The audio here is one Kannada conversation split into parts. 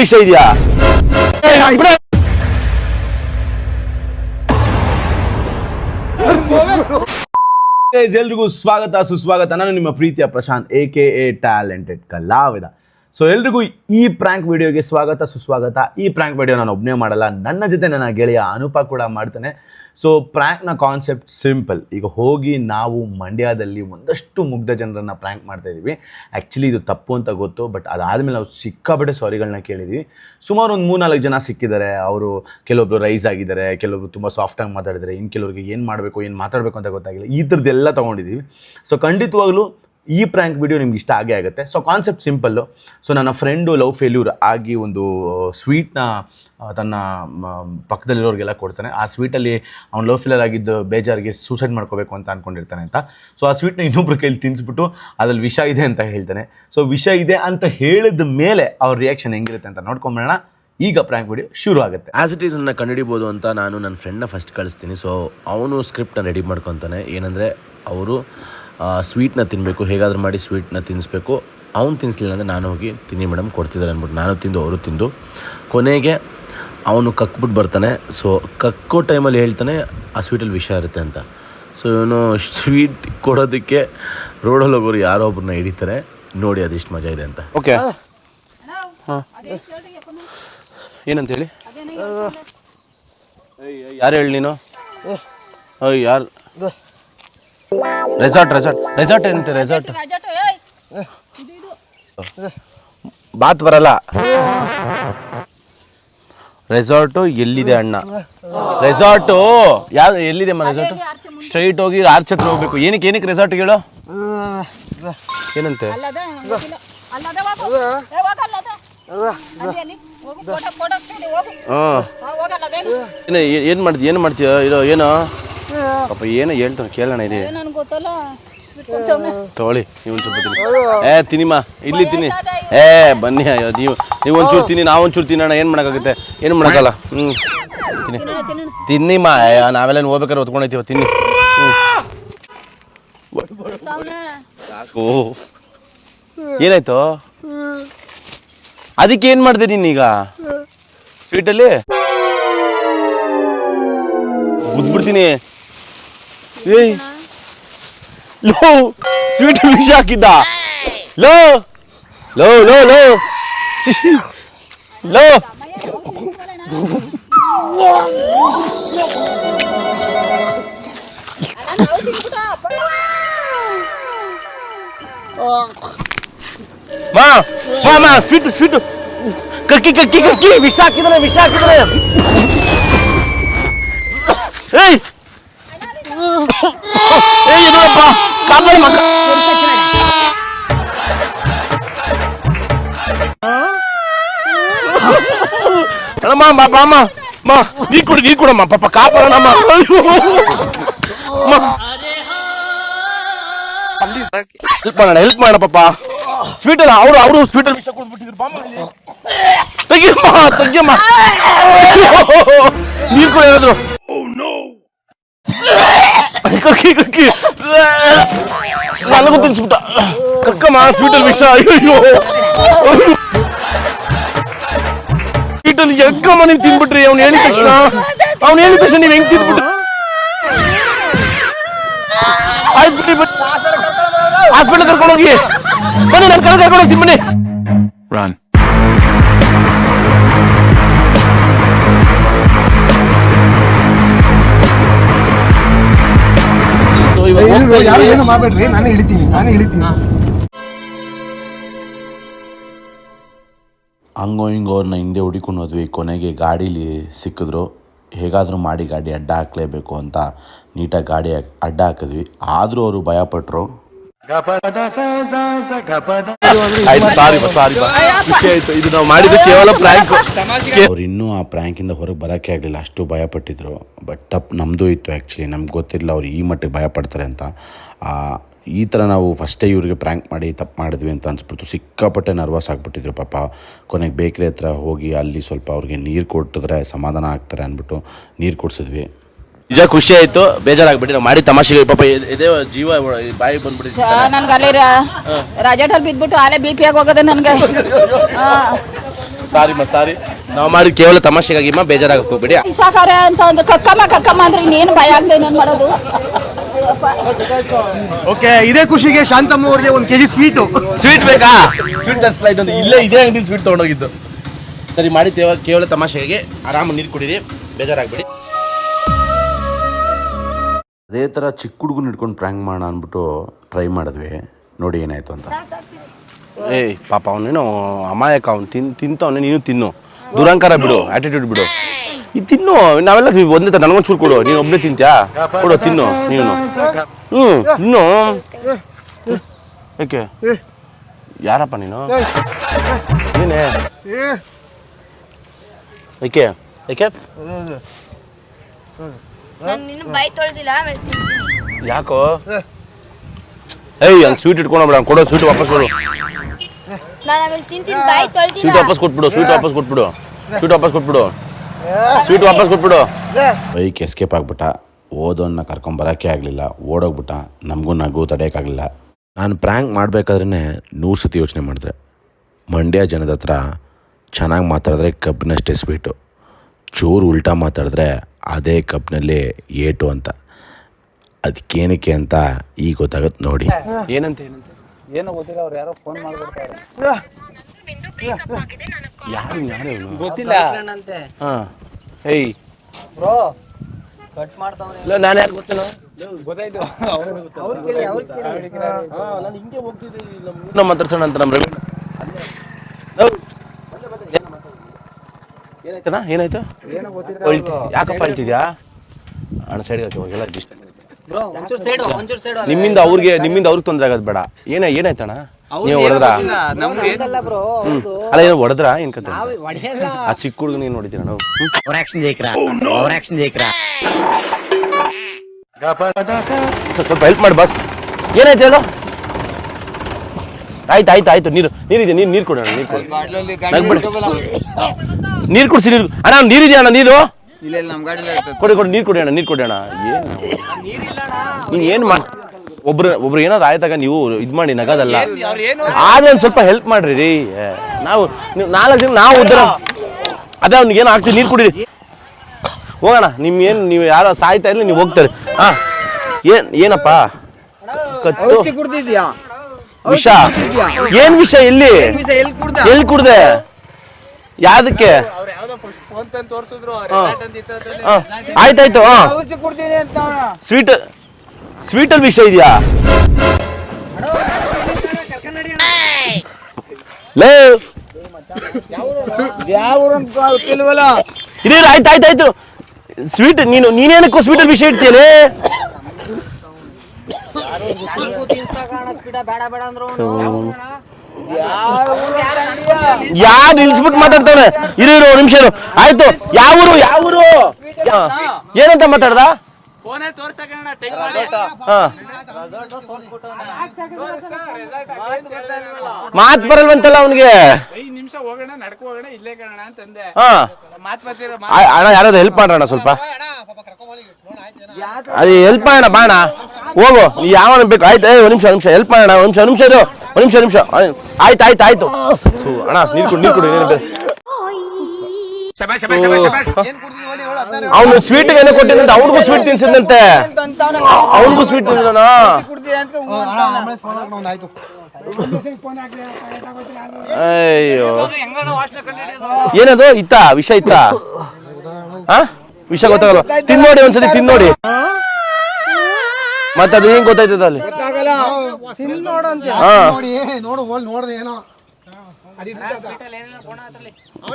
ವಿಷಯ ಇದೆಯಾ? ಎಲ್ರಿಗೂ ಸ್ವಾಗತ, ಸುಸ್ವಾಗತ. ನಾನು ನಿಮ್ಮ ಪ್ರೀತಿಯ Prashanth A K A talented ಕಲಾವಿದ. ಸೊ ಎಲ್ರಿಗೂ ಈ ಪ್ರ್ಯಾಂಕ್ ವಿಡಿಯೋಗೆ ಸ್ವಾಗತ, ಸುಸ್ವಾಗತ. ಈ ಪ್ರ್ಯಾಂಕ್ ವಿಡಿಯೋ ನಾನು ಒಬ್ಬನೇ ಮಾಡಲ್ಲ. ನನ್ನ ಜೊತೆ ನನ್ನ ಗೆಳೆಯ ಅನುಪ ಕೂಡ ಮಾಡ್ತಾನೆ. ಸೊ ಪ್ರ್ಯಾಂಕ್ನ ಕಾನ್ಸೆಪ್ಟ್ ಸಿಂಪಲ್ ಈಗ ಹೋಗಿ ನಾವು ಮಂಡ್ಯದಲ್ಲಿ ಒಂದಷ್ಟು ಮುಗ್ಧ ಜನರನ್ನು ಪ್ರ್ಯಾಂಕ್ ಮಾಡ್ತಾ ಇದ್ದೀವಿ ಆ್ಯಕ್ಚುಲಿ ಇದು ತಪ್ಪು ಅಂತ ಗೊತ್ತು ಬಟ್ ಅದಾದಮೇಲೆ ನಾವು ಸಿಕ್ಕಾಪಟ್ಟೆ ಸಾರಿಗಳನ್ನ ಕೇಳಿದ್ವಿ. ಸುಮಾರು ಒಂದು ಮೂರ್ನಾಲ್ಕು ಜನ ಸಿಕ್ಕಿದ್ದಾರೆ. ಅವರು ಕೆಲವೊಬ್ರು ರೈಸ್ ಆಗಿದ್ದಾರೆ, ಕೆಲವೊಬ್ರು ತುಂಬ ಸಾಫ್ಟಾಗಿ ಮಾತಾಡಿದ್ದಾರೆ. ಇನ್ನು ಕೆಲವರಿಗೆ ಏನು ಮಾಡಬೇಕು, ಏನು ಮಾತಾಡಬೇಕು ಅಂತ ಗೊತ್ತಾಗಿಲ್ಲ. ಈ ಥರದ್ದೆಲ್ಲ ತೊಗೊಂಡಿದ್ದೀವಿ ಸೊ ಖಂಡಿತವಾಗ್ಲೂ ಈ ಪ್ರ್ಯಾಂಕ್ ವಿಡಿಯೋ ನಿಮ್ಗೆ ಇಷ್ಟ ಆಗೇ ಆಗುತ್ತೆ. ಸೊ ಕಾನ್ಸೆಪ್ಟ್ ಸಿಂಪಲ್ಲು ಸೊ ನನ್ನ ಫ್ರೆಂಡು ಲವ್ ಫೇಲ್ಯೂರ್ ಆಗಿ ಒಂದು ಸ್ವೀಟ್ನ ತನ್ನ ಪಕ್ಕದಲ್ಲಿರೋರಿಗೆಲ್ಲ ಕೊಡ್ತಾನೆ. ಆ ಸ್ವೀಟಲ್ಲಿ ಅವ್ನು ಲವ್ ಫೇಲ್ಯರ್ ಆಗಿದ್ದು ಬೇಜಾರಿಗೆ ಸೂಸೈಡ್ ಮಾಡ್ಕೋಬೇಕು ಅಂತ ಅಂದ್ಕೊಂಡಿರ್ತಾನೆ ಅಂತ. ಸೊ ಆ ಸ್ವೀಟ್ನ ಇನ್ನೊಬ್ರ ಕೈಲಿ ತಿನ್ನಿಸ್ಬಿಟ್ಟು ಅದ್ರಲ್ಲಿ ವಿಷ ಇದೆ ಅಂತ ಹೇಳ್ತಾನೆ. ಸೊ ವಿಷ ಇದೆ ಅಂತ ಹೇಳಿದ ಮೇಲೆ ಅವ್ರ ರಿಯಾಕ್ಷನ್ ಹೆಂಗಿರುತ್ತೆ ಅಂತ ನೋಡ್ಕೊಂಬೋಣ ಈಗ ಪ್ರ್ಯಾಂಕ್ ವಿಡಿಯೋ ಶುರು ಆಗುತ್ತೆ. ಆ್ಯಸ್ ಇಟ್ ಈಸ್ ಅನ್ನ ಕಂಡುಹಿಡಿಬೋದು ಅಂತ ನಾನು ನನ್ನ ಫ್ರೆಂಡ್ನ ಫಸ್ಟ್ ಕಳಿಸ್ತೀನಿ. ಸೊ ಅವನು ಸ್ಕ್ರಿಪ್ಟನ್ನ ರೆಡಿ ಮಾಡ್ಕೊತಾನೆ. ಏನಂದರೆ, ಅವರು ಸ್ವೀಟ್ನ ತಿನ್ನಬೇಕು ಹೇಗಾದರೂ ಮಾಡಿ ಸ್ವೀಟ್ನ ತಿನ್ನಿಸ್ಬೇಕು ಅವ್ನು ತಿನ್ನಿಸ್ಲಿಲ್ಲ ಅಂದರೆ ನಾನು ಹೋಗಿ ತಿನ್ನಿ ಮೇಡಮ್ ಕೊಡ್ತಿದ್ದಾರೆ ಅಂದ್ಬಿಟ್ಟು ನಾನು ತಿಂದು ಅವರು ತಿಂದು. ಕೊನೆಗೆ ಅವನು ಕಕ್ಬಿಟ್ಟು ಬರ್ತಾನೆ. ಸೊ ಕಕ್ಕೋ ಟೈಮಲ್ಲಿ ಹೇಳ್ತಾನೆ ಆ ಸ್ವೀಟಲ್ಲಿ ವಿಷ ಇರುತ್ತೆ ಅಂತ. ಸೊ ಇವನು ಸ್ವೀಟ್ ಕೊಡೋದಕ್ಕೆ ರೋಡಲ್ಲಿ ಹೋಗೋರು ಯಾರೋ ಒಬ್ಬರನ್ನ ಹಿಡಿತಾರೆ. ನೋಡಿ ಅದೆಷ್ಟು ಮಜಾ ಇದೆ ಅಂತ. ಓಕೆ ಏನಂತ ಹೇಳಿ? ಯಾರು ಹೇಳಿ ನೀನು? ಯಾರು? ರೆಸಾರ್ಟ್ ರೆಸಾರ್ಟ್ ರೆಸಾರ್ಟ್ ಏನಂತೆ? ರೆಸಾರ್ಟ್ ಬಾತ್ ಬರಲ್ಲ. ರೆಸಾರ್ಟು ಎಲ್ಲಿದೆ ಅಣ್ಣ? ರೆಸಾರ್ಟು ಯಾವ ಎಲ್ಲಿದೆ ಅಮ್ಮ ರೆಸಾರ್ಟ್ ಸ್ಟ್ರೈಟ್ ಹೋಗಿ ಆರ್ಚ್ ಹತ್ರ ಹೋಗ್ಬೇಕು. ಏನಕ್ಕೆ ಏನಕ್ಕೆ ರೆಸಾರ್ಟ್ ಹೇಳು? ಏನಂತೆ? ಏನ್ ಏನು ಮಾಡ್ತೀಯ? ಇರೋ ಏನೋ? ಪಾಪ ಏನೋ ಹೇಳ್ತಾನೆ ಕೇಳೋಣ ಇದೆ. ತೊಳಿ ನನ್ಗ್ ಗೊತ್ತಲ್ಲ. ತಗೊಳ್ಳಿ ನೀವು ಒಂಚೂರು ಸ್ವಲ್ಪ ತಿನ್ನಿ ಏ ತಿನ್ನಿಮ್ಮ ಇಲ್ಲಿ ತಿನ್ನಿ ಏ ಬನ್ನಿ ಅಯ್ಯೋ ನೀವು ನೀವು ಒಂಚೂರು ತಿನ್ನಿ ನಾವು ಒಂಚೂರು ತಿನ್ನೋಣ ಏನು ಮಾಡೋಕ್ಕಾಗುತ್ತೆ? ಏನು ಮಾಡೋಕ್ಕಲ್ಲ? ಹ್ಞೂ ತಿನ್ನಿ. ತಿನ್ನಿಮ್ಮ ನಾವೆಲ್ಲ ಹೋಗ್ಬೇಕಾದ್ರೆ ಹೊತ್ಕೊಂಡೈತಿವ ತಿನ್ನಿ. ಓ. ಏನಾಯ್ತು? ಅದಕ್ಕೆ ಏನು ಮಾಡಿದೆ ನೀನೀಗ ಸ್ವೀಟಲ್ಲಿ? ಗುದ್ಬಿಡ್ತೀನಿ ಏಯ್ ಲೋ ಸ್ವೀಟ್ ವಿಷ ಹಾಕಿದ್ದ ಲೋ ಲೋ ಲೋ ಲೋ ಲೋ ಅಮ್ಮಯ್ಯ, ಹೋಗು, ತಿನ್ಕೊಂಬರೋಣ. ಅಲ್ಲ, ನಾವು ತಿನ್ಬಿಟ್ಟು ಅಪ್ಪ. ಮಾ ಮಾ ಮಾ ಸ್ವೀಟ್ ಸ್ವೀಟ್ ಕಕ್ಕಿ ಕಕ್ಕಿ ಕಕ್ಕಿ ವಿಷ ಹಾಕಿದಾನೆ ವಿಷ ಹಾಕಿದಾನೆ ಏಯ್ ಏಯ್ ಇದಪ್ಪ ಕಾಪಾಡಿ ಮಕ್ಕ ಅಣ್ಣಮ್ಮ ಮಾ ಬಾಮ್ಮ ಮಾ ನೀ ಕೊಡಿ ನೀ ಕೊಡಮ್ಮ ಪಾಪ ಕಾಪಾಡಣಮ್ಮ ಹೆಲ್ಪ್ ಮಾಡೋಣ ಹೆಲ್ಪ್ ಮಾಡೋಣ ಪಾಪ ಸ್ವೀಟ್ ಅಲ್ಲ ಅವರು ಅವರು ಸ್ವೀಟ್ ಅಲ್ಲಿ ವಿಷ ಕೊಡ್ಬಿಟ್ಟಿದ್ರು ಬಾಮ್ಮ ಇಲ್ಲಿ. ತೆಗಿಯಮ್ಮ ತೆಗಿಯಮ್ಮ ನೀರು ಕೂಡ ಹೇಳಿದ್ರು ಕಕ್ಕಿ ಕಕ್ಕಿ ನನಗೂ ತಿನ್ಸ್ಬಿಟ್ಟ ಕಕ್ಕಮ್ಮ ಸ್ವೀಟ್ ಅಲ್ಲಿ ವಿಷ ಅಯ್ಯೋ ಸ್ವೀಟ್ ಅಲ್ಲಿ ಎಕ್ಕಮ್ಮ ನೀವು ತಿನ್ಬಿಟ್ರಿ ಅವ್ನು ಹೇಳಿದ ತಕ್ಷಣ ಅವ್ನು ಹೇಳಿದ ತಕ್ಷಣ ನೀವು ಹೆಂಗ್ ತಿನ್ಬಿಟ್ರಿ ಆಯ್ತು ಬಿಡಿ ಬಿಡಿ ಹಾಸ್ಪಿಟಲ್ ಕರ್ಕೊಂಡು ಹೋಗಿ ಬನ್ನಿ ನಾನು ಕರ್ಕೊಂಡು ಕರ್ಕೊಂಡು ಹೋಗ್ತೀನಿ ಬನ್ನಿ ಯಾರು ಏನು ಮಾಡಬೇಡ್ರಿ? ನಾನೇ ಇಳಿತೀನಿ ನಾನೇ ಇಳಿತೀನಿ ಹಂಗೋ ಹಿಂಗೋ ಅವ್ರನ್ನ ಹಿಂದೆ ಹುಡಿಕೊಂಡು ಹೋದ್ವಿ. ಕೊನೆಗೆ ಗಾಡೀಲಿ ಸಿಕ್ಕಿದ್ರು. ಹೇಗಾದರೂ ಮಾಡಿ ಗಾಡಿ ಅಡ್ಡ ಹಾಕಲೇಬೇಕು ಅಂತ ನೀಟಾಗಿ ಗಾಡಿ ಅಡ್ಡ ಹಾಕಿದ್ವಿ. ಆದರೂ ಅವರು ಭಯಪಟ್ಟರು ಆಯ್ತು ಸಾರಿ ಬಾ ಸಾರಿ ಬಾ. ಖುಷಿ ಆಯ್ತು. ಇದು ನಾವು ಮಾಡಿದ್ದು ಕೇವಲ ಪ್ರ್ಯಾಂಕ್ ಅವ್ರು ಇನ್ನೂ ಆ ಪ್ರ್ಯಾಂಕಿಂದ ಹೊರಗೆ ಬರೋಕ್ಕೆ ಆಗಲಿಲ್ಲ. ಅಷ್ಟು ಭಯಪಟ್ಟಿದ್ರು. ಬಟ್ ತಪ್ಪು ನಮ್ಮದು ಇತ್ತು ಆ್ಯಕ್ಚುಲಿ ನಮ್ಗೆ ಗೊತ್ತಿರಲಿಲ್ಲ ಅವ್ರು ಈ ಮಟ್ಟಿಗೆ ಭಯಪಡ್ತಾರೆ ಅಂತ. ಆ, ಈ ಥರ ನಾವು ಫಸ್ಟೇ ಇವ್ರಿಗೆ ಪ್ರ್ಯಾಂಕ್ ಮಾಡಿ ತಪ್ಪು ಮಾಡಿದ್ವಿ ಅಂತ ಅನ್ಸ್ಬಿಡ್ತು. ಸಿಕ್ಕಾಪಟ್ಟೆ ನರ್ವಸ್ ಆಗಿಬಿಟ್ಟಿದ್ರು ಪಾಪ. ಕೊನೆಗೆ ಬೇಕ್ರಿ ಹತ್ರ ಹೋಗಿ ಅಲ್ಲಿ ಸ್ವಲ್ಪ ಅವ್ರಿಗೆ ನೀರು ಕೊಟ್ಟಿದ್ರೆ ಸಮಾಧಾನ ಆಗ್ತಾರೆ ಅಂದ್ಬಿಟ್ಟು ನೀರು ಕೊಡಿಸಿದ್ವಿ. ನಿಜ ಖುಷಿ ಆಯ್ತು. ಬೇಜಾರಾಗ್ಬಿಟ್ಟು ನಾವು ಮಾಡಿ ತಮಾಷೆಗೆ. ಪಾಪ ಇದ್- ಜೀವ ಬಾಯಿ ಬಂದ್ಬಿಟ್ಟಿದೆ. ನನ್ಗೆ ಅಲ್ಲಿ ರಾಜಾಟಲ್ಲಿ ಬಿದ್ಬಿಟ್ಟು ಆಲೆ ಬಿ ಪಿ ಆಗಿ ಹೋಗೋದೆ ನನಗೆ. ಸಾರಿ ಮಾ ಸಾರಿ. ನಾವು ಮಾಡಿ ಕೇವಲ ತಮಾಷೆಗಾಗಿ ಮಾ ಬೇಜಾರಾಗಕ್ಕೆ ಹೋಗ್ಬೇಡಿ. ಸಾಕಾರ ಅಂತ ಒಂದು ಕಕ್ಕಮ್ಮ ಕಕ್ಕಮ್ಮ ಅಂದ್ರೆ ಇನ್ನೇನು ಭಯ ಆಗದೆ ಏನೇನು ಮಾಡೋದು? ಓಕೆ ಇದೇ ಖುಷಿಗೆ ಶಾಂತಮ್ಮ ಅವ್ರಿಗೆ ಒಂದು ಕೆಜಿ ಸ್ವೀಟು. ಸ್ವೀಟ್ ಬೇಕಾ? ಸ್ವೀಟ್ ತರಿಸ್ಲಾ ಇದೊಂದು ಇಲ್ಲೇ ಇದೇ ಅಂಗಡಿ ಸ್ವೀಟ್ ತೊಗೊಂಡೋಗಿದ್ದು. ಸರಿ ಮಾಡಿ ತೇವ ಕೇವಲ ತಮಾಷೆಗೆ ಆರಾಮ ನೀರು ಕುಡೀರಿ. ಬೇಜಾರಾಗ್ಬೇಡಿ. ಅದೇ ಥರ ಚಿಕ್ಕ ಹುಡುಗನ ಹಿಡ್ಕೊಂಡು ಪ್ರ್ಯಾಂಕ್ ಮಾಡೋಣ ಅಂದ್ಬಿಟ್ಟು ಟ್ರೈ ಮಾಡಿದ್ವಿ. ನೋಡಿ ಏನಾಯ್ತು ಅಂತ. ಏಯ್, ಪಾಪ ಅವನೇನು ಅಮಾಯಕ, ಅವ್ನು ತಿನ್ ತಿಂತವನೇ ನೀನು ತಿನ್ನು. ದುರಂಕಾರ ಬಿಡು ಆಟಿಟ್ಯೂಡ್ ಬಿಡು. ಈ ತಿನ್ನು, ನಾವೆಲ್ಲ ಒಂದೇ ತರ, ನನಗೊಂದು ಚೂರು ಕೊಡು. ನೀನು ಒಬ್ಬನೇ ತಿಂತ್ಯಾ? ಕೊಡು, ತಿನ್ನು, ನೀನು. ಹ್ಞೂ ತಿನ್ನು. ಓಕೆ ಯಾರಪ್ಪ ನೀನು? ನೀನೇ? ಏಕೆ? ಏಕೆ? ನಾನು ನಿನ್ನ ಬೈ ತೊಳ್ದಿಲ್ಲ ಆಮೇಲೆ ತಿಂತೀನಿ. ಯಾಕೋ? ಏಯ್ ಹಂಗೆ ಸ್ವೀಟ್ ಇಟ್ಕೊಂಡೋಗ್ಬೇಡ ಕೊಡೋ ಸ್ವೀಟ್ ವಾಪಸ್ ಕೊಡು. ನಾನು ಆಮೇಲೆ ತಿಂತೀನಿ ಬೈ ತೊಳ್ದಿಲ್ಲ. ಸ್ವೀಟ್ ವಾಪಸ್ ಕೊಟ್ಬಿಡು ಸ್ವೀಟ್ ವಾಪಸ್ ಕೊಟ್ಬಿಡು. ಸ್ವೀಟ್ ವಾಪಸ್ ಕೊಟ್ಬಿಡು. ಸ್ವೀಟ್ ವಾಪಸ್ ಕೊಟ್ಬಿಡು. ಬೈಕ್ ಎಸ್ಕೇಪ್ ಆಗ್ಬಿಟ್ಟ. ಓದೋನ್ನ ಕರ್ಕೊಂಬರೋಕ್ಕೆ ಆಗಲಿಲ್ಲ ಓಡೋಗ್ಬಿಟ್ಟ. ನಮಗೂ ನಗು ತಡೆಯೋಕ್ಕಾಗಲಿಲ್ಲ ನಾನು ಪ್ರ್ಯಾಂಕ್ ಮಾಡಬೇಕಾದ್ರೆ ನೂರು ಸತಿ ಯೋಚನೆ ಮಾಡಿದ್ರೆ ಮಂಡ್ಯ ಜನದ ಹತ್ರ ಚೆನ್ನಾಗಿ ಮಾತಾಡಿದ್ರೆ ಕಬ್ಬಿನಷ್ಟೇ ಸ್ವೀಟು ಚೂರು ಉಲ್ಟಾ ಮಾತಾಡಿದ್ರೆ ಅದೇ ಕಪ್ನಲ್ಲಿ ಏಟು ಅಂತ. ಅದಕ್ಕೇನಕ್ಕೆ ಅಂತ ಈಗ ಗೊತ್ತಾಗತ್ತೆ ನೋಡಿ. ಏನಂತ ಏನಂತ? ಏನೋ ಗೊತ್ತಿಲ್ಲ ಅವ್ರು ಯಾರೋ ಫೋನ್ ಮಾಡ್ಬಿಡ್ತಾರೆ. ಯಾರು ಯಾರು ಗೊತ್ತಿಲ್ಲ. ಹಾಂ. ಏಯ್. ಬ್ರೋ ಕಟ್ ಮಾಡ್ತಾವ್ರೆ ಇಲ್ಲ ನಾನು ಯಾರು ಗೊತ್ತಿಲ್ಲ ಗೊತ್ತಾಯ್ತು. ನಾನು ಹಿಂಗೆ ಹೋಗ್ತಿದ್ದೆ ನಮ್ಮ ಮಾತಾಡ್ಸೋಣ ಅಂತ ನಮ್ಮ ರವಿ ಏನಾಯ್ತಣ್ಣ? ಏನಾಯ್ತು? ಅಳ್ತಿ- ಯಾಕಪ್ಪ ಅಳ್ತಿದ್ಯಾ ಅಣ್ಣ ಸೈಡ್ ಹೋಗಿಲ್ಲ ನಿಮ್ಮಿಂದ ಅವ್ರಿಗೆ ನಿಮ್ಮಿಂದ ಅವ್ರಿಗೆ ತೊಂದರೆ ಆಗೋದು ಬೇಡ. ಏನ ಏನಾಯ್ತಣ್ಣ? ನೀವು ಹೊಡೆದ್ರ? ನಮ್ಗೆ ಏನಲ್ಲ ಬ್ರೋ ಅಲ್ಲ ಏನೋ ಹೊಡೆದ್ರ? ಏನ್ ಕತೆ? ಆ ಚಿಕ್ಕ ಹುಡುಗ ನೀನ್ ನೋಡಿದ್ದೀರ ನಾವು? ಸ್ವಲ್ಪ ಹೆಲ್ಪ್ ಮಾಡಿ ಬಸ್ ಏನಾಯ್ತು ಹೇಳು? ಆಯ್ತು ಆಯ್ತು ಆಯ್ತು. ನೀರು ನೀರಿದೆ ನೀರು ನೀರು ಕೊಡೋಣ ನೀರು ಕೊಡಿ. ನೀರು ಕುಡಿಸಿ ನೀರು ಅಣ್ಣ ನೀರಿದೆಯಾ ಅಣ್ಣ ನೀರು? ಕೊಡಿ ಕೊಡಿ ನೀರು ಕೊಡಿ ಅಣ್ಣ ನೀರು ಕೊಡಿ ಅಣ್ಣ. ಏನು? ನೀನು ಏನು ಮಾಡಿ ಒಬ್ರು ಒಬ್ರು ಏನಾದ್ರು ಆಯ್ತಾಗ ನೀವು ಇದು ಮಾಡಿ ನಗದಲ್ಲ. ಆದ್ರೆ ಒಂದು ಸ್ವಲ್ಪ ಹೆಲ್ಪ್ ಮಾಡ್ರಿ ರೀ. ಏ, ನಾವು ನೀವು ನಾಲ್ಕು ಜನ ನಾವು ಉದ್ದಾರ ಅದೇ ಅವ್ನಿಗೆ ಏನು ಆಗ್ತದೆ ನೀರು ಕುಡಿರಿ. ಹೋಗೋಣ ನಿಮ್ಮ ಏನು ನೀವು ಯಾರೋ ಸಾಯ್ತಾ ಇಲ್ಲ ನೀವು ಹೋಗ್ತಾರೆ. ಹಾಂ ಏನು ಏನಪ್ಪ? ಕತ್ತು ಕುಡ್ದಿದ್ಯಾ? ವಿಷ. ಏನ್ ವಿಷ ಇಲ್ಲಿ? ಎಲ್ಲಿ ಕುಡ್ದ? ಎಲ್ಲಿ ಕುಡ್ದೆ? ಯಾವ್ದಕ್ಕೆ? ಫೋನ್ ತಂದು ತೋರ್ಸಿದ್ರು ಹಾ. ಆಯ್ತಾಯ್ತು ಸ್ವೀಟ್ ಸ್ವೀಟ್ ಅಲ್ಲಿ ವಿಷ ಇದೆಯಾ? ಲೇ. ಯಾವ ಊರು ಅಂತ ಗೊತ್ತಿಲ್ವಲ್ಲ ಇದೇ ಆಯ್ತು ಆಯ್ತು ಆಯ್ತು. ಸ್ವೀಟ್ ನೀನು ನೀನೇನಕ್ಕೂ ಸ್ವೀಟಲ್ಲಿ ವಿಷಯ ಇಡ್ತೀಯಲೇ ಬೇಡ ಬೇಡ ಅಂದ್ರು ಯಾರು ನಿಲ್ಸ್ಬಿಟ್ಟು ಮಾತಾಡ್ತಾನೆ ಇರು ಇರು ನಿಮಿಷ ಆಯ್ತು ಯಾವ ಊರು? ಯಾವ ಊರು? ಹಾ. ಏನಂತ ಮಾತಾಡ್ದ? ಫೋನೇ ತೋರ್ಸ್ತಕ್ಕ ಹಾ. ಮಾತ್ ಬರಲ್ವಂತಲ್ಲ ಅವನಿಗೆ. ಅಣ್ಣ ಯಾರಾದ್ರು ಹೆಲ್ಪ್ ಮಾಡೋಣ ಸ್ವಲ್ಪ. ಅದು ಹೆಲ್ಪ್ ಮಾಡೋಣ ಬಾಣ. ಹೋಗು ನೀ ಯಾವ ಬೇಕು? ಆಯ್ತು ಏ, ಒಂದ್ ನಿಮಿಷ ಒಂದ್ ನಿಮಿಷ ಹೆಲ್ಪ್ ಮಾಡೋಣ ಒಂದು ನಿಮಿಷ ಒಂದ್ ನಿಮಿಷ ಇದು ಒಂದು ನಿಮಿಷ ಒಂದ್ ನಿಮಿಷ. ಆಯ್ತು ಆಯ್ತು ಆಯ್ತು. ಸು, ಅಣ್ಣ ನೀರು ಕುಡಿ ನೀರು ಕೊಡು ನೀನು ಬೇರೆ? ಅವನು ಸ್ವೀಟ್ ಏನೋ ಕೊಟ್ಟಿದ್ದಂತೆ ಅವ್ರಿಗೂ ಸ್ವೀಟ್ ತಿನ್ಸಿದಂತೆ ಅವ್ರಿಗೂ ಸ್ವೀಟ್ ಆಯ್ತು. ಅಯ್ಯೋ. ಏನದು? ಇತ್ತ? ವಿಷ ಇತ್ತ? ಹಾ? ವಿಷ ಗೊತ್ತಾಗಲ್ಲ. ತಿನ್ನೋಡಿ ಒಂದ್ಸತಿ ತಿನ್ನೋಡಿ ಮತ್ತೆ ಅದು ಹೆಂಗ್ ಗೊತ್ತಾಯ್ತದ ಅಲ್ಲಿ? ಹಾ. ಏನೋ.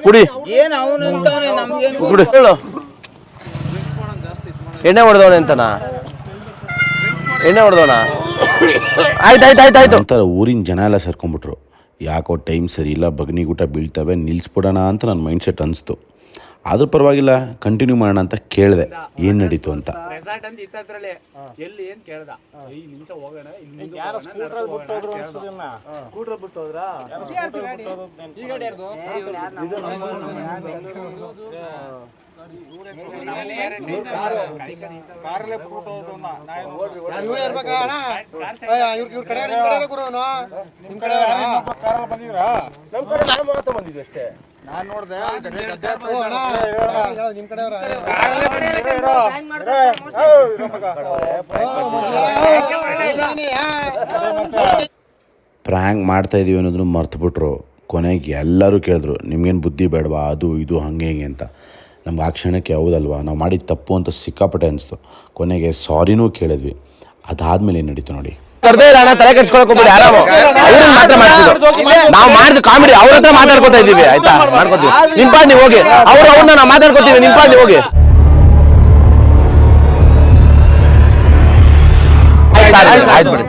ಕುಡಿ. ಏನ್ ಕುಡಿ ಹೇಳು. ಎಣ್ಣೆ ಹೊಡೆದವನೆ ಅಂತನ? ಎಣ್ಣೆ ಹೊಡೆದವನ? ಆಯ್ತು ಆಯ್ತು ಆಯ್ತು ಆಯ್ತು. ಒಂಥರ ಊರಿನ ಜನ ಎಲ್ಲ ಸೇರ್ಕೊಂಡ್ಬಿಟ್ರು. ಯಾಕೋ ಟೈಮ್ ಸರಿ ಇಲ್ಲ ಬಗ್ನಿಗೂಟ ಬೀಳ್ತವೆ ನಿಲ್ಲಿಸ್ಬಿಡೋಣ ಅಂತ ನನ್ನ ಮೈಂಡ್ ಸೆಟ್ ಅನಿಸ್ತು. ಆದ್ರೂ ಪರವಾಗಿಲ್ಲ ಕಂಟಿನ್ಯೂ ಮಾಡೋಣ ಅಂತ ಕೇಳಿದೆ ಏನು ನಡೀತು ಅಂತ ರೆಸಾರ್ಟ್ ಅಂತ ಇತ್ತದ್ರಲ್ಲಿ ಎಲ್ಲಿ ಏನ್ ಕೇಳ್ದ ನಿಮಿಷ ಹೋಗೋಣ ಅಷ್ಟೇ ನಾನ್ ನೋಡ್ದೆ ಓ ಅಣ್ಣ ನಿಮ್ ಕಡೆ ಪ್ರ್ಯಾಂಕ್ ಮಾಡ್ತಾ ಇದೀವಿ ಅನ್ನೋದನ್ನು ಮರ್ತುಬಿಟ್ರು ಕೊನೆಗೆ ಎಲ್ಲರೂ ಕೇಳಿದ್ರು ನಿಮ್ಗೇನು ಬುದ್ಧಿ ಬೇಡವಾ ಅದು ಇದು ಹಂಗೆ ಹಿಂಗೆ ಅಂತ ನಮ್ಗೆ ಆ ಕ್ಷಣಕ್ಕೆ ಹೌದಲ್ವಾ ನಾವು ಮಾಡಿದ ತಪ್ಪು ಅಂತ ಸಿಕ್ಕಾಪಟ್ಟೆ ಅನಿಸ್ತು ಕೊನೆಗೆ ಸಾರಿನೂ ಕೇಳಿದ್ವಿ ಅದಾದ್ಮೇಲೆ ಏನು ನಡೀತು ನೋಡಿ ಕರ್ದೇ ಇಲ್ಲ ಅಣ್ಣ ತಲೆ ಕೆಡ್ಸ್ಕೊಳಕ್ ಹೋಗ್ಬಿಡಿ ಆರಾಮ ಅವ್ರನ್ನ ಮಾತ್ರ ಮಾಡ್ತಿದ್ರು ನಾವು ಮಾಡಿದ ಕಾಮಿಡಿ ಅವ್ರ ಹತ್ರ ಮಾತಾಡ್ಕೊತಾ ಇದೀವಿ ಆಯ್ತಾ? ಮಾಡ್ಕೊತೀವಿ. ನಿಮ್ ಪಾಡ್ ನೀವು ಹೋಗಿ. ಅವ್ರು ಅವ್ರನ್ನ ನಾವು ಮಾತಾಡ್ಕೊತೀವಿ ನಿಮ್ ಪಾಡ್ ನೀವು ಹೋಗಿ. ಆಯ್ತು, ಆಯ್ತು ಬಿಡಿ.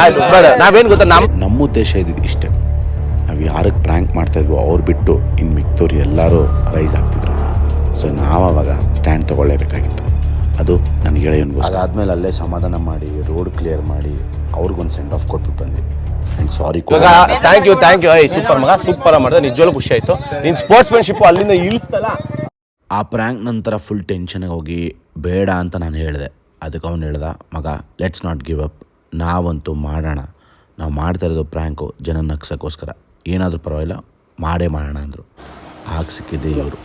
ಆಯ್ತು ಬೇಡ. ನಾವೇನ್ ಗೊತ್ತಾ ನಮ್ ನಮ್ಮ ಉದ್ದೇಶ ಇದ್ದಿದ್ದು ಇಷ್ಟೇ. ನಾವು ಯಾರಿಗೆ ಪ್ರ್ಯಾಂಕ್ ಮಾಡ್ತಾ ಇದ್ವೋ ಅವ್ರು ಬಿಟ್ಟು ಇನ್ನು ಮಿಕ್ತವ್ರು ಎಲ್ಲರೂ ರೈಸ್ ಆಗ್ತಿದ್ರು. ಸೊ ನಾವು ಅವಾಗ ಸ್ಟ್ಯಾಂಡ್ ತೊಗೊಳ್ಳೇಬೇಕಾಗಿತ್ತು. ಅದು ನನ್ನ ಗೆಳೆಯನಿಗೋಸ್ಕರ. ಅದಾದಮೇಲೆ ಅಲ್ಲೇ ಸಮಾಧಾನ ಮಾಡಿ ರೋಡ್ ಕ್ಲಿಯರ್ ಮಾಡಿ ಅವ್ರಿಗೊಂದು ಸೆಂಡ್ ಆಫ್ ಕೊಟ್ಬಿಟ್ಟು ಬಂದ್ವಿ. ಆ್ಯಂಡ್ ಸಾರಿ ಮಗ thank you thank you I super ಮಗ ಸೂಪರ್ ಮಾಡಿದೆ. ನಿಜವಾಗ್ಲೂ ಖುಷಿ ಆಯ್ತು. ನಿನ್ ಸ್ಪೋರ್ಟ್ಸ್ಮನ್ಶಿಪ್ ಅಲ್ಲಿಂದ ಇಳಿಸ್ತಲ್ಲ. ಆ ಪ್ರ್ಯಾಂಕ್ ನಂತರ ಫುಲ್ ಟೆನ್ಷನ್ಗೆ ಹೋಗಿ ಬೇಡ ಅಂತ ನಾನು ಹೇಳಿದೆ. ಅದಕ್ಕೆ ಅವನು ಹೇಳ್ದ ಮಗ ಲೆಟ್ಸ್ ನಾಟ್ ಗಿವ್ ಅಪ್ ನಾವಂತೂ ಮಾಡೋಣ. ನಾವು ಮಾಡ್ತಾ ಇರೋದು ಪ್ರ್ಯಾಂಕು ಜನ ನಗ್ಸೋಕ್ಕೋಸ್ಕರ. ಏನಾದರೂ ಪರವಾಗಿಲ್ಲ ಮಾಡೇ ಮಾಡೋಣ ಅಂದರು. ಆಗ ಸಿಕ್ಕಿದ್ದೆ ಇವರು.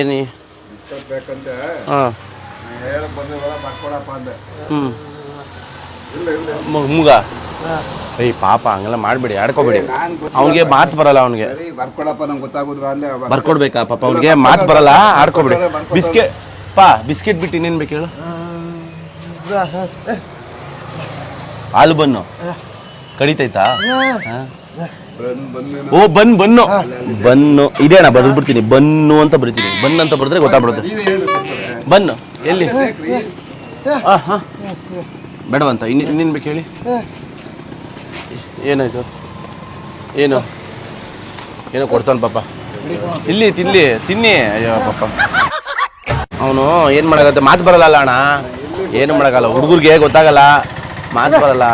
ಏನಿ ಹಾಂ. ಹ್ಞೂ ಮುಗ. ಏಯ್ ಪಾಪ ಹಂಗೆಲ್ಲ ಮಾಡಬೇಡಿ ಆಡ್ಕೋಬೇಡಿ. ಅವ್ನಿಗೆ ಮಾತು ಬರಲ್ಲ ಅವ್ನಿಗೆ. ಬರ್ಕೊಡಪ್ಪ ನಂಗೆ ಗೊತ್ತಾಗುದ್ರ ಅಂದೆ ಬರ್ಕೊಡ್ಬೇಕಾ ಪಾಪ ಅವ್ನಿಗೆ ಮಾತು ಬರಲ್ಲ ಆಡ್ಕೋಬೇಡಿ. ಬಿಸ್ಕೆಟ್ ಪಾ ಬಿಸ್ಕೆಟ್ ಬಿಟ್ಟು ಇನ್ನೇನು ಬೇಕು ಹೇಳು? ಹಾಲು ಬನ್ನು. ಕಡಿತೈತಾ? ಹಾ? ಓ ಬನ್ ಬನ್ನು. ಬನ್ನು. ಅಣ್ಣ ಬರೆದು ಬಿಡ್ತೀನಿ. ಬನ್ನು ಅಂತ ಬರಿತೀನಿ. ಬನ್ ಅಂತ ಬರೆದ್ರೆ ಗೊತ್ತಾಗ್ಬಿಡುತ್ತೆ. ಬನ್ನು. ಎಲ್ಲಿ? ಹಾ ಹಾ. ಬೇಡವಂತ ಇನ್ನು ಇನ್ನೇನು ಬೇಕು ಹೇಳಿ. ಏನಾಯ್ತು? ಏನು? ಏನೋ ಕೊಡ್ತಾನೆ ಪಾಪ. ಇಲ್ಲಿ ತಿನ್ಲಿ ತಿನ್ನಿ. ಅಯ್ಯೋ ಪಾಪ. ಅವನು ಏನು ಮಾಡಕತ್ತೆ ಮಾತು ಬರಲ್ಲ ಅಲ್ಲ ಅಣ್ಣ. ಏನು ಮಾಡೋಕ್ಕಲ್ಲ ಹುಡುಗರಿಗೆ ಗೊತ್ತಾಗಲ್ಲ. ಮಾತು ಬರಲ್ಲ.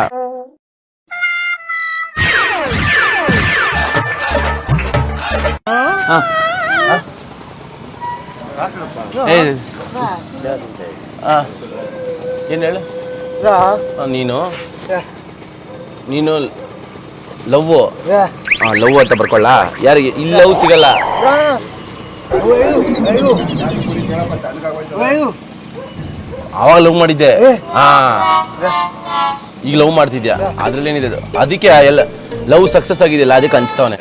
ಏನ್ ಹೇಳು? ನೀನು? ನೀನು ಲವ್ ಹಾ ಲವ್ ಅಂತ ಬರ್ಕೊಳ್ಳ? ಯಾರಿಗೆ? ಇಲ್ಲಿ ಲವ್ ಸಿಗಲ್ಲ. ಅವಾಗ ಲವ್ ಮಾಡಿದ್ದೆ. ಹಾ. ಈಗ ಲವ್ ಮಾಡ್ತಿದ್ಯಾ? ಅದ್ರಲ್ಲಿ ಏನಿದೆ ಅದು? ಅದಕ್ಕೆ ಎಲ್ಲ ಲವ್ ಸಕ್ಸಸ್ ಆಗಿದೆಯಲ್ಲ ಅದಕ್ಕೆ ಅನ್ಸ್ತಾವನೆ.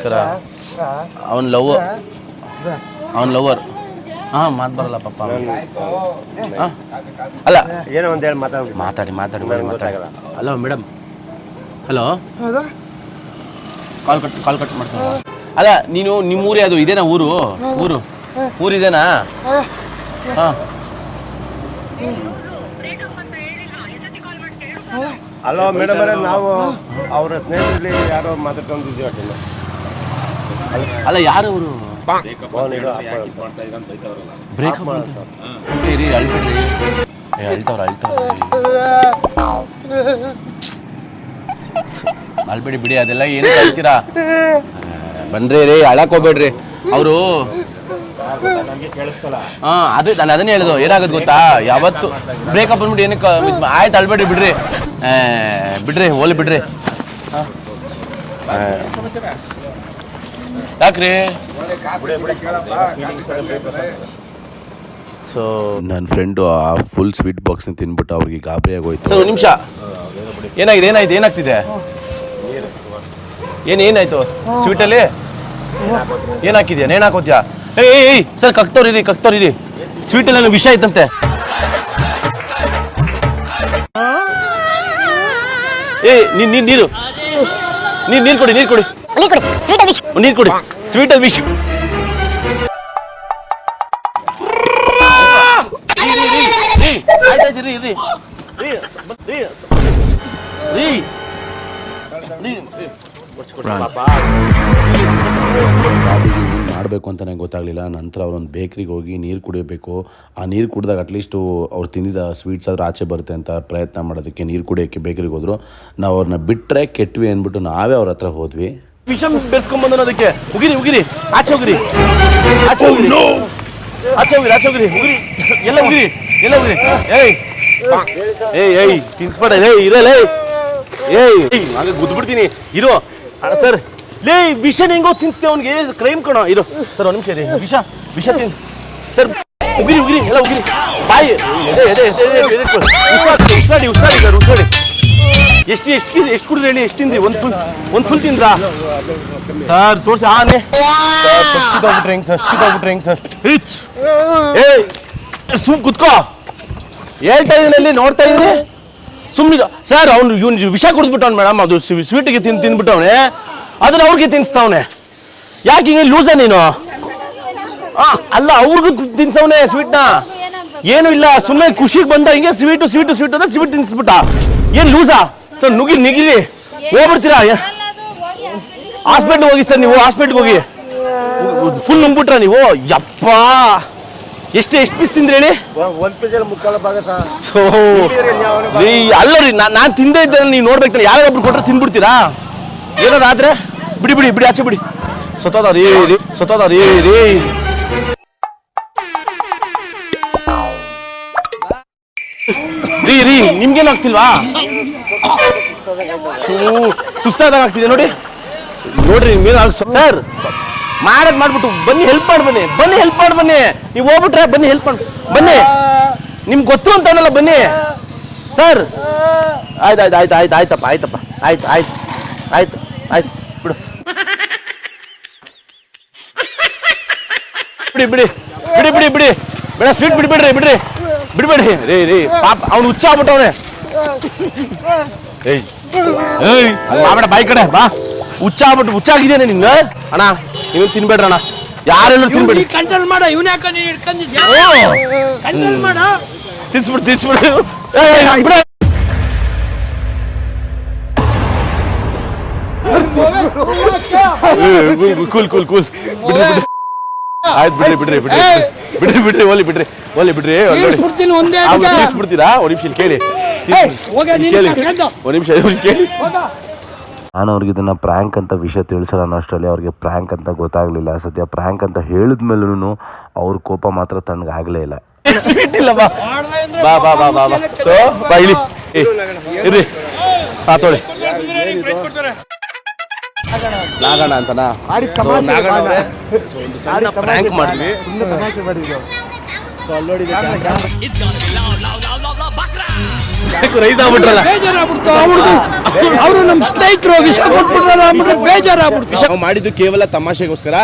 ಅವನ್ ಲವ್ ಅವನ್ ಲವರ್ ಹಾ ಮಾತ್ ಬರಲ್ಲ ಪಪ್ಪ. ಹಾ? ಅಲ್ಲ ಏನೋ ಒಂದ್ ಹೇಳಿ ಮಾತಾಡ ಮಾತಾಡಿ ಮಾತಾಡಿ. ಮಾಡಿ ಮಾತಾಡಿ hello madam hello call cut call cut ಮಾಡ್ತೀನಿ. ಅಲ್ಲ ನೀನು ನಿಮ್ಮ ಊರೇ ಅದು ಇದೇನಾ ಊರು? ಊರು? ಊರಿದೇನಾ? ಹಾ. ಹಲೋ ಮೇಡಮ್ ಅವರೇ ನಾವು ಅವರ ಸ್ನೇಹಿತರಲ್ಲಿ ಯಾರೋ ಮಾತಾಡ್ಕೊಂಡಿದ್ದೀವಿ ಅಲ್ಲ ಯಾರು ಅವರು? ಅಳ್ಬಿಡ್ರಿ. ಅಳ್ತಾವ್ರ ಅಳ್ತಾವ್ರ. ಅಳ್ಬೇಡಿ ಬಿಡಿ ಅದೆಲ್ಲ ಏನು ಹೇಳ್ತೀರಾ? ಬನ್ರಿ ರೀ ಅಳಕ್ ಹೋಗ್ಬೇಡ್ರಿ. ಅವರು ಹಾ ಅದು ನಾನು ಅದನ್ನೇ ಹೇಳಿದ್ದು ಏನಾಗುತ್ತೆ ಗೊತ್ತಾ? ಯಾವತ್ತು ಬ್ರೇಕಪ್ ಅಂದ್ಬಿಟ್ಟು ಏನಕ್ಕೆ ಆಯ್ತು ಅಳ್ಬೇಡಿ ಬಿಡ್ರಿ. ಬಿಡ್ರಿ ಹೋಲಿ ಬಿಡ್ರಿ. ಯಾಕ್ರಿ? ಸೊ ನನ್ನ ಫ್ರೆಂಡು ಆ ಫುಲ್ ಸ್ವೀಟ್ ಬಾಕ್ಸ್ ತಿನ್ಬಿಟ್ಟು ಅವ್ರಿಗೆ ಗಾಬರಿ ಆಗೋಯ್ತು. ಸರ್ ಒಂದು ನಿಮಿಷ. ಏನಾಗಿದೆ ಏನಾಯ್ತು ಏನಾಗ್ತಿದೆ? ಏನು ಏನಾಯ್ತು? ಸ್ವೀಟಲ್ಲಿ ಏನು ಹಾಕಿದ್ಯಾ? ನೇಣು ಹಾಕೋತ್ಯಾ ಏಯ್ ಏಯ್, ಕಕ್ತವ್ರಿ ಸರ್ ಕಕ್ತವ್ರಿರಿ ಕಕ್ತವ್ರಿರಿ ಸ್ವೀಟಲ್ಲಿ ವಿಷ ಐತಂತೆ ಏ ನೀರು ನೀರು ನೀರು ನೀರು ನೀರು ಕೊಡಿ ನೀರು ಕೊಡಿ. ನೀರು ಕೊಡಿ ಸ್ವೀಟ್ ಇರಿ ನೀರು ಕೊಡಿ ಇರಿ ವಿಷ. ಇರಿ ರೀ ರೀ ರೀ ರೀ ಇರಿ ಇರಿ ಇರಿ ಏನು ಮಾಡಬೇಕು ಅಂತ ನನಗೆ ಗೊತ್ತಾಗಲಿಲ್ಲ. ನಂತರ ಅವರೊಂದು ಬೇಕ್ರಿಗೆ ಹೋಗಿ ನೀರು ಕುಡಿಯಬೇಕು ಆ ನೀರು ಕುಡಿದಾಗ ಅಟ್ಲೀಸ್ಟು ಅವ್ರು ತಿಂದಿದ್ದ ಸ್ವೀಟ್ಸ್ ಆದರೂ ಆಚೆ ಬರುತ್ತೆ ಅಂತ ಪ್ರಯತ್ನ ಮಾಡೋದಕ್ಕೆ ನೀರು ಕುಡಿಯೋಕ್ಕೆ ಬೇಕ್ರಿಗೆ ಹೋದರು. ನಾವು ಅವ್ರನ್ನ ಬಿಟ್ಟರೆ ಕೆಟ್ವಿ ಅಂದ್ಬಿಟ್ಟು ನಾವೇ ಅವ್ರ ಹತ್ರ ಹೋದ್ವಿ. ವಿಷಮ್ ಬೆರೆಸ್ಕೊಂಡ್ ಬಂದನು ಅದಕ್ಕೆ. ಉಗಿರಿ ಉಗಿರಿ. ಆಚೆ ಹೋಗಿರಿ ಆಚೆ ಹೋಗಿರಿ ಆಚೆ ಉಗಿರಿ ಆಚೆ ಉಗಿರಿ. ಉಗಿರಿ. ಎಲ್ಲ ಉಗಿರಿ ಎಲ್ಲ ಉಗಿರಿ. ಏಯ್. ಏಯ್ ಏಯ್. ತಿನ್ಸ್ಬೇಡ. ಏಯ್ ಇರಲ್ಲ ಏಯ್. ಏಯ್. ಹಾಗೆ ಗುದ್ಬಿಡ್ತೀನಿ ಇರೋ. ಸರ್. ಲೇ ವಿಷ ಹೆಂಗೋ ತಿನ್ಸ್ತೆ ಅವ್ನಿಗೆ. ಕ್ರೈಮ್ ಕಣೋ. ಇರೋ ಸರ್ ಒಂದು ನಿಮಿಷ ರೀ ವಿಷ ವಿಷ ತಿನ್ ಸರ್ ಉಗಿರಿ ಉಗಿರಿ ಎಲ್ಲ ಉಗಿರಿ. ಬಾಯಿ ಎದೆ ಉಸಿರಾಡಿ ಉಸಿರಾಡಿ ಸರ್ ಉಸಾಡಿ ಎಷ್ಟು ಎಷ್ಟು ಎಷ್ಟು ಕುಡಿದ್ರಿ ಹೇಳಿ ಎಷ್ಟು ತಿಂದ್ರಿ? ಒಂದು ಫುಲ್ ಒಂದು ಫುಲ್ ತಿಂದ್ರಾ? ಸರ್ ತೋರಿಸಿ ಆನೆ ಸಿಕ್ಕಾಗ್ಬಿಟ್ರೆ ಹೆಂಗ್ ಸರ್ ಸಿಕ್ಕಾಗ್ಬಿಟ್ರೆ ಹೆಂಗ್ ಸರ್. ಸುಮ್ ಕುತ್ಕೋ. ಹೇಳ್ತಾ ಇದೀನಿ ನೋಡ್ತಾ ಇದೀನಿ. ಸುಮ್ಮನೆ ಸರ್ ಅವ್ನು ಇವ್ನು ವಿಷ ಕುಡಿದ್ಬಿಟ್ಟವ್ನು ಮೇಡಮ್. ಅದು ಸ್ವೀಟಿಗೆ ತಿಂದು ತಿಂದ್ಬಿಟ್ಟವನೆ ಅದನ್ನ ಅವ್ರಿಗೆ ತಿನ್ನಿಸ್ತಾವನೆ. ಯಾಕೆ ಹಿಂಗೆ ಲೂಸ ನೀನು? ಅಲ್ಲ ಅವ್ರಿಗೂ ತಿನ್ಸವನೆ ಸ್ವೀಟ್ನ ಏನು ಇಲ್ಲ ಸುಮ್ಮನೆ ಖುಷಿಗೆ ಬಂದ ಹಿಂಗೆ ಸ್ವೀಟು ಸ್ವೀಟು ಸ್ವೀಟ್ ಅಂದ್ರೆ ಸ್ವೀಟ್ ತಿನ್ಸ್ಬಿಟ್ಟ ಏನು ಲೂಸಾ ಸರ್ ನುಗಿ ನಿಗಿರಿ. ಹೋಗ್ಬಿಡ್ತೀರಾ? ಹಾಸ್ಪಿಟ್ಲ್ ಹೋಗಿ ಸರ್ ನೀವು ಹಾಸ್ಪಿಟ್ಲ್ಗೆ ಹೋಗಿ. ಫುಲ್ ನುಂಗ್ಬಿಟ್ರ ನೀವು? ಯಪ್ಪ! ಎಷ್ಟು ಎಷ್ಟು ಪೀಸ್ ತಿಂದ್ರಿ ಹೇಳಿ? ಅಲ್ಲ ರೀ ನಾನು ತಿಂದೇ ಇದ್ದರೆ ನೀವು ನೋಡ್ಬೇಕು ಯಾರೊಬ್ರು ಕೊಟ್ರೆ ತಿನ್ಬಿಡ್ತೀರಾ? ಏನಾದ್ರೆ ಬಿಡಿ ಬಿಡಿ ಬಿಡಿ ಆಚೆ ಬಿಡಿ. ಸತದ ರೀ ರೀ ಸತ್ತೋದ ರೀ ರೀ ರೀ ರೀ ನಿಮ್ಗೇನು ಆಗ್ತಿಲ್ವಾ? ಸು- ಸುಸ್ತಾದಾಗ ಆಗ್ತಿದೆ ನೋಡಿ. ನೋಡ್ರಿ ನಿಮ್ಗೇನು ಸರ್ ಮಾಡದ್ ಮಾಡ್ಬಿಟ್ಟು ಬನ್ನಿ ಹೆಲ್ಪ್ ಮಾಡಿ ಬನ್ನಿ ಬನ್ನಿ ಹೆಲ್ಪ್ ಮಾಡಿ ಬನ್ನಿ. ನೀವು ಹೋಗ್ಬಿಟ್ರೆ ಬನ್ನಿ ಹೆಲ್ಪ್ ಮಾಡಿ ಬನ್ನಿ. ನಿಮ್ಗೆ ಗೊತ್ತು ಅಂತ ಅನ್ನಲ್ಲ ಬನ್ನಿ. ಸರ್. ಆಯ್ತು ಆಯ್ತು ಆಯ್ತು ಆಯ್ತು ಆಯ್ತಪ್ಪ ಆಯ್ತಪ್ಪ ಆಯ್ತು ಆಯ್ತು ಆಯ್ತು ಆಯ್ತು. ಬಿಡು ಬಿಡಿ. ಬಿಡಿ ಬಿಡಿ ಬಿಡಿ. ಬಿಡಿ ಸ್ವೀಟ್ ಬಿಡಿ ಬಿಡ್ರಿ ಬಿಡ್ರಿ. ಬಿಡ್ಬೇಡ್ರಿ ರೀ ರೀ ಪಾಪ ಅವ್ನು ಹುಚ್ಚ ಆಗ್ಬಿಟ್ಟವನೆ. ಏಯ್ ಏಯ್ ಹಂಗ್ ಮಾಡ್ಬೇಡ ಬಾಯಿ ಕಡೆ ಬಾ. ಹುಚ್ಚ ಆಗ್ಬಿಟ್ಟು ಹುಚ್ಚಾಗಿದ್ದೇನೆ ನಿನ್ನ ಅಣ್ಣ ನೀವೇನು ತಿನ್ಬೇಡ್ರ ಅಣ್ಣ? ಯಾರೆಲ್ಲರೂ ತಿನ್ಬೇಡಿ ಕಂಟ್ರೋಲ್ ಮಾಡ ಇವನ್ ಯಾಕ ನೀನ್ ಕಂಟ್ರೋಲ್ ಮಾಡ. ತಿನ್ಸ್ಬಿಡು ತಿನ್ಸ್ಬಿಡು. ಏಯ್ ಬಿಡ. ಕೂಲ್ ಕೂಲ್ ಕೂಲ್ ಬಿಡ್ರಿ ಬಿಡ್ರಿ ಆಯ್ತು ಬಿಡ್ರಿ ಬಿಡ್ರಿ ಬಿಡ್ರಿ. ಬಿಡ್ರಿ ಬಿಡ್ರಿ ಓಲಿ ಬಿಡ್ರಿ ಓಲಿ ಬಿಡ್ರಿ ಬಿಡ್ತೀರಾ. ಬಿಡ್ತೀನಿ ಒಂದೇ ಆ, ನಿಮಿಷ. ತಿನ್ಸ್ಬಿಡ್ತೀರಾ ಒಂದ್ ನಿಮಿಷ ಕೇಳಿ. ಒಂದ್ ನಿಮಿಷ ಕೇಳಿ. ನಾನು ಅವ್ರಿಗೆ ಇದನ್ನ ಪ್ರ್ಯಾಂಕ್ ಅಂತ ವಿಷಯ ತಿಳಿಸೋಣ ಅಷ್ಟರಲ್ಲಿ ಅವ್ರಿಗೆ ಪ್ರ್ಯಾಂಕ್ ಅಂತ ಗೊತ್ತಾಗ್ಲಿಲ್ಲ. ಸದ್ಯ ಪ್ರ್ಯಾಂಕ್ ಅಂತ ಹೇಳಿದ್ಮೇಲೂ ಅವ್ರ ಕೋಪ ಮಾತ್ರ ತಣ್ಣಗಾಗಲೇ ಇಲ್ಲ. ಇಲ್ಲ ಬಾ. ಬಾ ಬಾ ಬಾ ಬಾ ಬಾ. ಸೊ ಬಾ ಇಲ್ಲಿ. ಏ, ಇರ್ರಿ. ಹಾ ತೊಳಿ ನಾಗಣ್ಣ ಅಂತನಾ? So, ನಾಗಣ್ಣ ಅವ್ರೆ, so ಒಂದು ಸಣ್ಣ ಪ್ರ್ಯಾಂಕ್ ಮಾಡಿದ್ವಿ. ಸುಮ್ಮನೆ ತಮಾಷೆ ಮಾಡಿದ್ರು. ರೈಸ್ ಆಗ್ಬಿಟ್ರಲ್ಲ? ಬೇಜಾರಾಗ್ಬಿಡ್ತು ಅವ್ರದ್ದು ಅವರು ನಮ್ಮ ಸ್ನೇಹಿತರು ವಿಷ ಕೊಟ್ಬಿಟ್ರಲ್ಲ ಅಂದ್ಬಿಟ್ಟು ಬೇಜಾರಾಗ್ಬಿಡ್ತು. ನಾವು ಮಾಡಿದ್ದು ಕೇವಲ ತಮಾಷೆಗೋಸ್ಕರ.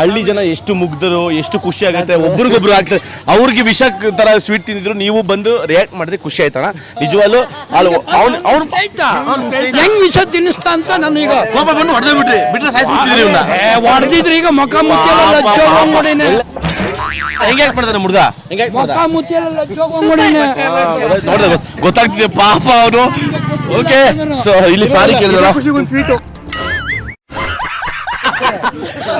ಹಳ್ಳಿ ಜನ ಎಷ್ಟು ಮುಗ್ಧರು ಎಷ್ಟು ಖುಷಿ ಆಗುತ್ತೆ ಒಬ್ರಿಗೊಬ್ರು ಆಗ್ತಾರೆ ಅವ್ರಿಗೆ ವಿಷ ತರ ಸ್ವೀಟ್ ತಿಂದಿದ್ರು ನೀವು ಬಂದು ರಿಯಾಕ್ಟ್ ಮಾಡಿದ್ರೆ ಖುಷಿ ಆಯ್ತಣ್ಣ. ನಿಜವಾಗ್ಲು ಅವ್ನು ಅವ್ನು ಹೆಂಗ್ ವಿಷ ತಿನ್ನಿಸ್ತಾ ಅಂತ ನಾನೀಗ ಕೋಪ ಬಂದು ಹೊಡೆದೇ ಬಿಟ್ರಿ. ಬಿಟ್ರೆ ಸಾಯಿಸ್ಬಿಟ್ಟಿದ್ರಿ ಹೊಡೆದಿದ್ರೆ ಈಗ ಮಕ್ಕ ಲಜ್ಜೋಗಂಗೊಡಿನೇ ಹೆಂಗೆ ಯಾಕೆ ಮಾಡ್ತಾನೆ ಹೆಂಗೆ ಯಾಕೆ ಲಜ್ಜೋಗಂಗೊಡಿನೇ ನೋಡ್ದೆ ಗೊತ್- ಗೊತ್ತಾಗ್ತಿದೆ ಪಾಪ ಅವನು. ಓಕೆ ಸೊ ಇಲ್ಲಿ ಸಾರಿ ಕೇಳಿದ್ರ ಖುಷಿ ಒಂದು ಸ್ವೀಟು.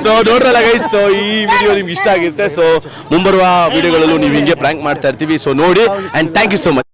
ಸೊ ನೋಡ್ರಲ್ಲ ಗೈಸ್ ಸೊ ಈ ವಿಡಿಯೋ ನಿಮ್ಗೆ ಇಷ್ಟ ಆಗಿರುತ್ತೆ. ಸೊ ಮುಂಬರುವ ವಿಡಿಯೋಗಳಲ್ಲೂ ನೀವು ಹಿಂಗೆ ಪ್ರ್ಯಾಂಕ್ ಮಾಡ್ತಾ ಇರ್ತೀವಿ. ಸೊ ನೋಡಿ and thank you so much